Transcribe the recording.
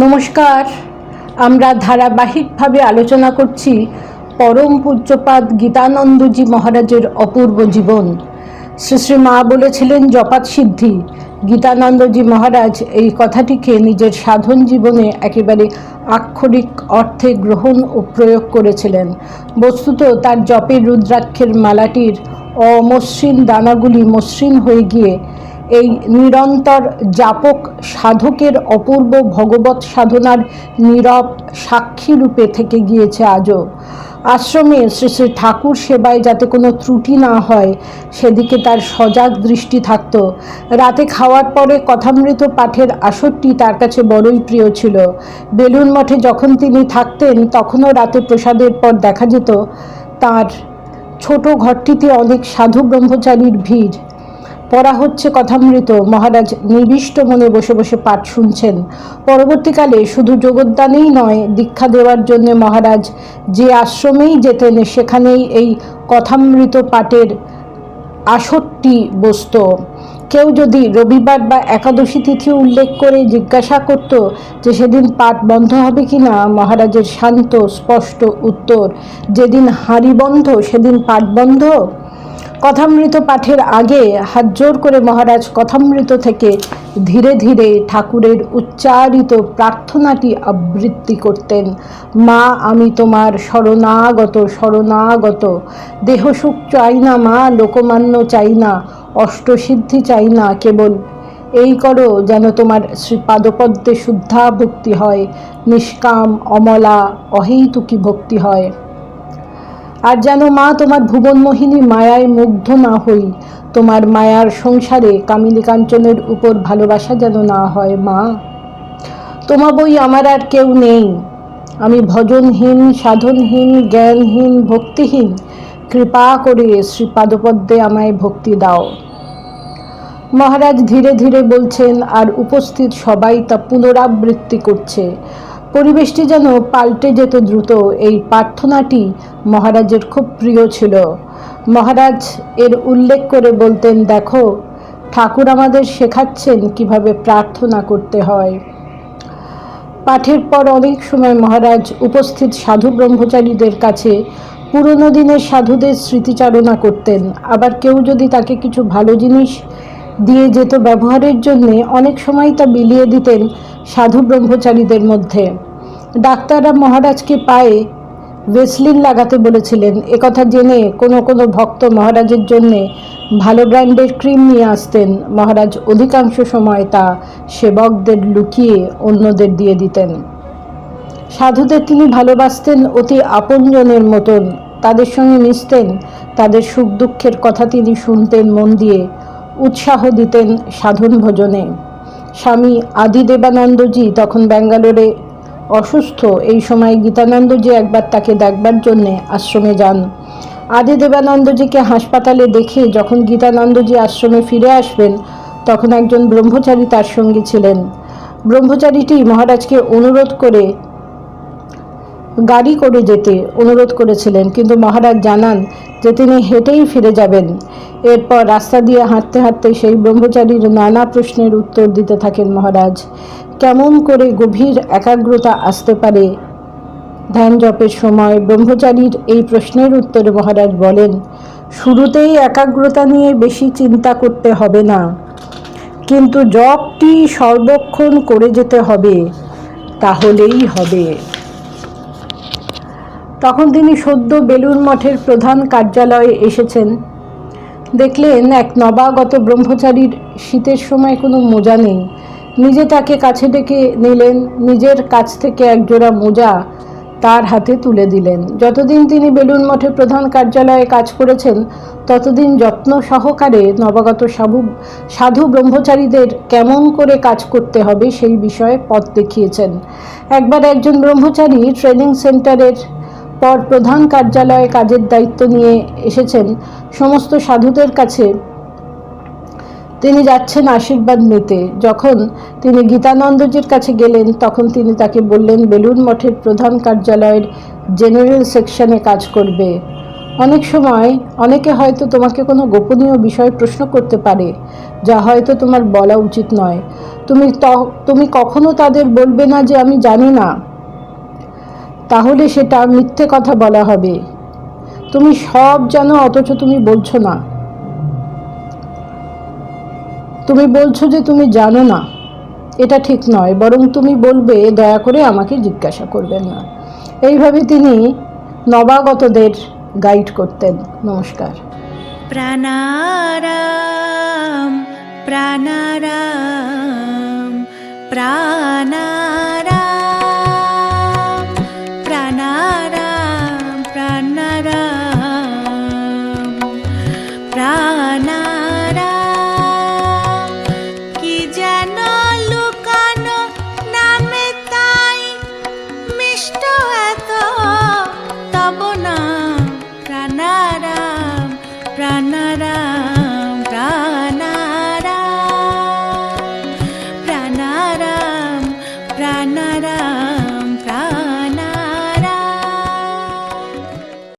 নমস্কার। আমরা ধারাবাহিকভাবে আলোচনা করছি পরম পূজ্যপাদ গীতানন্দজি মহারাজের অপূর্ব জীবন। শ্রী শ্রী মা বলেছিলেন, জপাত সিদ্ধি। গীতানন্দজি মহারাজ এই কথাটিকে নিজের সাধন জীবনে একেবারে আক্ষরিক অর্থে গ্রহণ ও প্রয়োগ করেছিলেন। বস্তুত তার জপের রুদ্রাক্ষের মালাটির অমসৃণ দানাগুলি মসৃণ হয়ে গিয়ে এই নিরন্তর যাপক সাধকের অপূর্ব ভগবত সাধনার নীরব সাক্ষী রূপে থেকে গিয়েছে আজও। আশ্রমে শ্রী শ্রী ঠাকুর সেবায় যাতে কোনো ত্রুটি না হয়, সেদিকে তার সজাগ দৃষ্টি থাকত। রাতে খাওয়ার পরে কথামৃত পাঠের আসরটি তার কাছে বড়ই প্রিয় ছিল। বেলুন মঠে যখন তিনি থাকতেন, তখনও রাতে প্রসাদের পর দেখা যেত তার ছোট ঘরটিতে অনেক সাধু ব্রহ্মচারীর ভিড়। পড়া হচ্ছে কথামৃত। মহারাজ নিবিষ্ট মনে বসে বসে পাঠ শুনছেন। পরবর্তীকালে শুধু যোগদানেই নয়, দীক্ষা দেওয়ার জন্য মহারাজ যে আশ্রমেই যেতেন, সেখানেই এই কথামৃত পাঠের আসরটি বসত। কেউ যদি রবিবার বা একাদশী তিথি উল্লেখ করে জিজ্ঞাসা করত যে সেদিন পাঠ বন্ধ হবে কি না মহারাজের শান্ত, স্পষ্ট উত্তর, যেদিন হাঁড়ি বন্ধ, সেদিন পাঠ বন্ধ? কথামৃত পাঠের আগে হাত জোর করে মহারাজ কথামৃত থেকে ধীরে ধীরে ঠাকুরের উচ্চারিত প্রার্থনাটি আবৃত্তি করতেন। মা, আমি তোমার শরণাগত শরণাগত। দেহসুখ চাই না মা, লোকমান্য চাই না, অষ্টসিদ্ধি চাই না, কেবল এই করো যেন তোমার শ্রীপাদপদ্মে শুদ্ধা ভক্তি হয়, নিষ্কাম, অমলা, অহেতুকি ভক্তি হয়। আর যেন মা তোমার ভুবনমোহিনী মায়ায় মুগ্ধ না হই। তোমার মায়ার সংসারে কামিনী কাঞ্চনের উপর ভালোবাসা যেন না হয়, মা। তোমা বই আমার আর কেউ নেই। আমি ভজনহীন, সাধনহীন, জ্ঞানহীন, ভক্তিহীন। কৃপা করে শ্রীপাদপদ্মে আমায় ভক্তি দাও। মহারাজ ধীরে ধীরে বলছেন, আর উপস্থিত সবাই তা পুনরাবৃত্তি করছে। পরিবেশটি যেন পাল্টে যেত দ্রুত, এই প্রার্থনাটি মহারাজের খুব প্রিয় ছিল। মহারাজ এর উল্লেখ করে বলতেন, দেখো, ঠাকুর আমাদের শেখাচ্ছেন কীভাবে প্রার্থনা করতে হয়। পাঠের পর অনেক সময় মহারাজ উপস্থিত সাধু ব্রহ্মচারীদের কাছে পুরনো দিনের সাধুদের স্মৃতিচারণা করতেন। আবার কেউ যদি তাকে কিছু ভালো জিনিস দিয়ে যেত ব্যবহারের জন্যে অনেক সময় তা বিলিয়ে দিতেন সাধু ব্রহ্মচারীদের মধ্যে। ডাক্তাররা মহারাজকে পায়ে ভেসলিন লাগাতে বলেছিলেন একথা জেনে কোনো কোনো ভক্ত মহারাজের জন্যে ভালো ব্র্যান্ডের ক্রিম নিয়ে আসতেন। মহারাজ অধিকাংশ সময় তা সেবকদের লুকিয়ে অন্যদের দিয়ে দিতেন। সাধুদের তিনি ভালোবাসতেন অতি আপনজনের মতন। তাদের সঙ্গে মিশতেন, তাদের সুখ দুঃখের কথা তিনি শুনতেন মন দিয়ে। উৎসাহ দিতেন সাধন ভোজনে। স্বামী আদি দেবানন্দজি তখন ব্যাঙ্গালোরে অসুস্থ। এই সময় গীতানন্দজি একবার তাকে দেখবার জন্যে আশ্রমে যান। আদি দেবানন্দজিকে হাসপাতালে দেখে যখন গীতানন্দজি আশ্রমে ফিরে আসবেন, তখন একজন ব্রহ্মচারী তার সঙ্গে ছিলেন। ব্রহ্মচারীটি মহারাজকে অনুরোধ করে গাড়ি করে যেতে অনুরোধ করেছিলেন, কিন্তু মহারাজ জানান যে তিনি হেঁটেই ফিরে যাবেন। এরপর রাস্তা দিয়ে হাঁটতে হাঁটতে সেই ব্রহ্মচারীর নানা প্রশ্নের উত্তর দিতে থাকেন মহারাজ। কেমন করে গভীর একাগ্রতা আসতে পারে? ধ্যান জপের সময় ব্রহ্মচারীর এই প্রশ্নের উত্তরে মহারাজ বলেন, শুরুতেই একাগ্রতা নিয়ে বেশি চিন্তা করতে হবে না। কিন্তু জপটি সর্বক্ষণ করে যেতে হবে, তাহলেই হবে। তখন তিনি সদ্য বেলুর মঠের প্রধান কার্যালয়ে এসেছেন। দেখলেন এক নবাগত ব্রহ্মচারীর শীতের সময় কোনো মোজা নেই। নিজে তাকে কাছে ডেকে নিলেন, নিজের কাছ থেকে একজোড়া মোজা তার হাতে তুলে দিলেন। যতদিন তিনি বেলুন মঠে প্রধান কার্যালয়ে কাজ করেছেন, ততদিন যত্ন সহকারে নবাগত সাধু সাধু ব্রহ্মচারীদের কেমন করে কাজ করতে হবে সেই বিষয়ে পথ দেখিয়েছেন। একবার একজন ব্রহ্মচারী ট্রেনিং সেন্টারের পর প্রধান কার্যালয়ে কাজের দায়িত্ব নিয়ে এসেছেন সমস্ত সাধুদের কাছে। তিনি যাচ্ছেন আশীর্বাদ নিতে। যখন তিনি গীতানন্দজির কাছে গেলেন, তখন তিনি তাকে বললেন বেলুন মঠের প্রধান কার্যালয়ের জেনারেল সেকশনে কাজ করবে। অনেক সময় অনেকে হয়তো তোমাকে কোনো গোপনীয় বিষয় প্রশ্ন করতে পারে, যা হয়তো তোমার বলা উচিত নয়। তুমি তুমি কখনো তাদের বলবে না যে আমি জানি না। তাহলে সেটা মিথ্যে কথা বলা হবে। তুমি সব জানো, অথচ তুমি বলছো না। তুমি বলছো যে তুমি জানো না। এটা ঠিক নয়, বরং তুমি বলবে, দয়া করে আমাকে জিজ্ঞাসা করবেন না। এইভাবে তিনি নবাগতদের গাইড করতেন। নমস্কার। প্রাণারাম প্রাণারাম প্রাণারাম। প্রাণারাম